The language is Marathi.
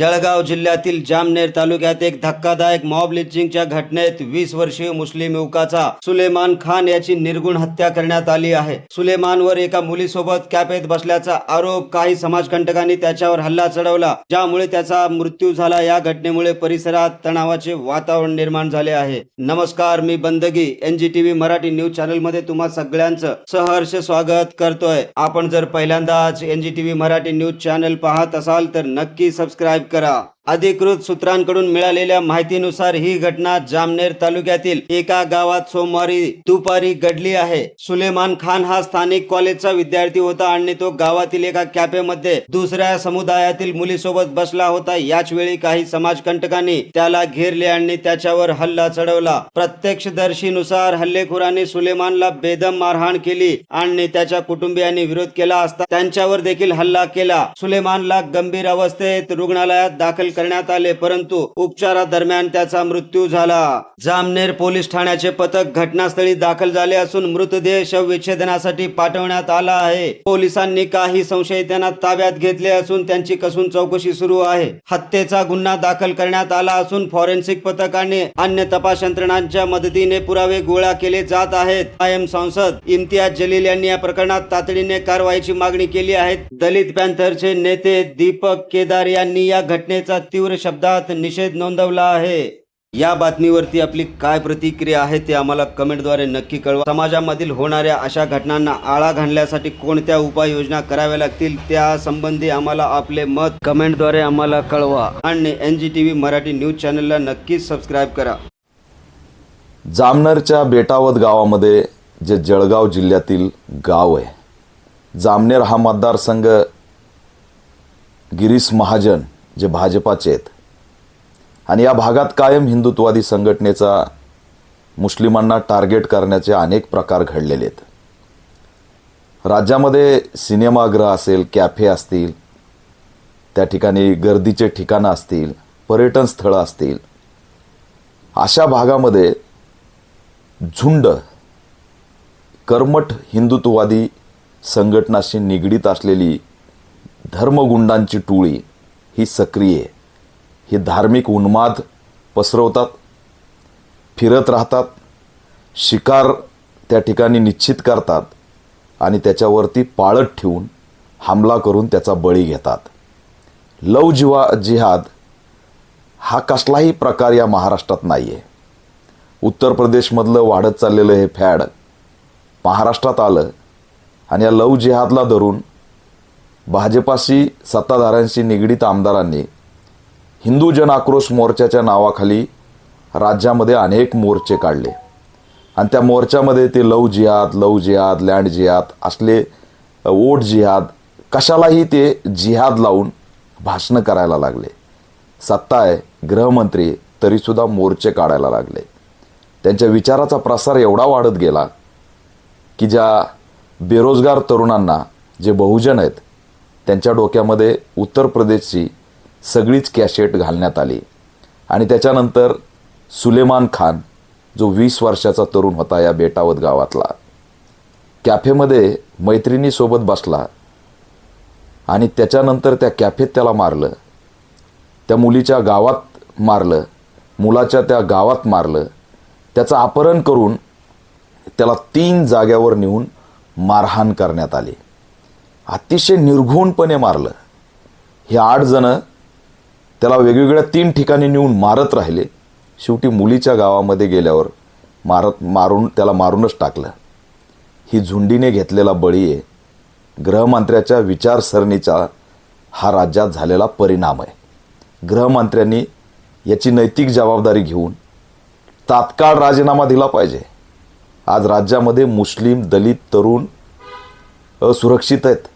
जळगाव जिल्ह्यातील जामनेर तालुक्यात एक धक्कादायक मॉब लिचिंगच्या घटनेत वीस वर्षीय मुस्लिम युवकाचा सुलेमान खान याची निर्गुण हत्या करण्यात आली आहे. सुलेमानवर एका मुलीसोबत कॅपेत बसल्याचा आरोप काही समाजकंटकांनी त्याच्यावर हल्ला चढवला ज्यामुळे त्याचा मृत्यू झाला. या घटनेमुळे परिसरात तणावाचे वातावरण निर्माण झाले आहे. नमस्कार मी बंदगी एनजीटीव्ही मराठी न्यूज चॅनलमध्ये तुम्हा सगळ्यांचं सहर्ष स्वागत करतोय. आपण जर पहिल्यांदाच एनजीटीव्ही मराठी न्यूज चॅनल पाहत असाल तर नक्की सबस्क्राईब करा. अधिकृत सूत्रांकडून मिळालेल्या माहितीनुसार ही घटना जामनेर तालुक्यातील एका गावात सोमवारी दुपारी घडली आहे. सुलेमान खान हा स्थानिक कॉलेजचा विद्यार्थी होता आणि तो गावातील एका कॅफेमध्ये दुसऱ्या समुदायातील मुलीसोबत बसला होता. याच वेळी काही समाजकंटकांनी त्याला घेरले आणि त्याच्यावर हल्ला चढवला. प्रत्यक्षदर्शीनुसार हल्लेखोरांनी सुलेमानला बेदम मारहाण केली आणि त्याच्या कुटुंबियांनी विरोध केला असता त्यांच्यावर देखील हल्ला केला. सुलेमानला गंभीर अवस्थेत रुग्णालयात दाखल करण्यात आले परंतु उपचारादरम्यान त्याचा मृत्यू झाला. जामनेर पोलीस ठाण्याचे पथक घटनास्थळी दाखल झाले असून मृतदेह शवविच्छेदनासाठी पाठवण्यात आला आहे. पोलिसांनी काही संशयितांना ताब्यात घेतले असून त्यांची कसून चौकशी सुरू आहे. हत्येचा गुन्हा दाखल करण्यात आला असून फॉरेन्सिक पथकाने अन्य तपास यंत्रणांच्या मदतीने पुरावे गोळा केले जात आहेत. कायम संसद इम्तियाज जलील यांनी या प्रकरणात तातडीने कारवाईची मागणी केली आहे. दलित पॅन्थरचे नेते दीपक केदार यांनी या घटनेचा तीव्र शब्दात निषेध नोंदवला आहे. या बातमीवरती आपली काय प्रतिक्रिया आहे ते आम्हाला कमेंटद्वारे नक्की कळवा. समाजामधील होणाऱ्या अशा घटनांना आळा घालण्यासाठी कोणत्या उपाययोजना कराव्या लागतील त्या संबंधी आम्हाला आपले मत कमेंटद्वारे आम्हाला कळवा. आणि N G T V Marathi news चॅनलला नक्कीच सबस्क्राईब करा. जामनेरच्या बेटावत गावामध्ये जे जळगाव जिल्ह्यातील गाव आहे जामनेर हा मतदारसंघ गिरीश महाजन जे भाजपाचे आहेत. आणि या भागात कायम हिंदुत्ववादी संघटनेचा मुस्लिमांना टार्गेट करण्याचे अनेक प्रकार घडलेले आहेत. राज्यामध्ये सिनेमागृह असेल कॅफे असतील त्या ठिकाणी गर्दीचे ठिकाणं असतील पर्यटन स्थळं असतील अशा भागामध्ये झुंड कर्मठ हिंदुत्ववादी संघटनाशी निगडीत असलेली धर्मगुंडांची टोळी ही सक्रिय आहे ही धार्मिक उन्माद पसरवतात फिरत राहतात शिकार त्या ठिकाणी निश्चित करतात आणि त्याच्यावरती पाळत ठेवून हमला करून त्याचा बळी घेतात. लव जिवा जिहाद हा कसलाही प्रकार या महाराष्ट्रात नाही आहे उत्तर प्रदेशमधलं वाढत चाललेलं हे फॅड महाराष्ट्रात आलं आणि या लव जिहादला धरून भाजपाशी सत्ताधाऱ्यांशी निगडीत आमदारांनी हिंदू जन आक्रोश मोर्चाच्या नावाखाली राज्यामध्ये अनेक मोर्चे काढले. आणि त्या मोर्चामध्ये ते लव जिहाद लव जिहाद लँड जिहाद असले वोट जिहाद कशालाही ते जिहाद लावून भाषणं करायला लागले. सत्ता आहे गृहमंत्री तरीसुद्धा मोर्चे काढायला लागले. त्यांच्या विचाराचा प्रसार एवढा वाढत गेला की ज्या बेरोजगार तरुणांना जे बहुजन आहेत त्यांच्या डोक्यामध्ये उत्तर प्रदेशची सगळीच कॅशेट घालण्यात आली. आणि त्याच्यानंतर सुलेमान खान जो वीस वर्षाचा तरुण होता या बेटावत गावातला कॅफेमध्ये मैत्रिणीसोबत बसला आणि त्याच्यानंतर त्या कॅफेत त्याला मारलं. त्या मुलीच्या गावात मारलं मुलाच्या त्या गावात मारलं. त्याचं अपहरण करून त्याला तीन जाग्यावर नेऊन मारहाण करण्यात आली. अतिशय निर्घुणपणे मारलं. हे आठ जणं त्याला वेगवेगळ्या तीन ठिकाणी नेऊन मारत राहिले. शेवटी मुलीच्या गावामध्ये गेल्यावर मारत मारून त्याला मारूनच टाकलं. ही झुंडीने घेतलेला बळी आहे. गृहमंत्र्याच्या विचारसरणीचा हा राज्यात झालेला परिणाम आहे. गृहमंत्र्यांनी याची नैतिक जबाबदारी घेऊन तात्काळ राजीनामा दिला पाहिजे. आज राज्यामध्ये मुस्लिम दलित तरुण असुरक्षित आहेत.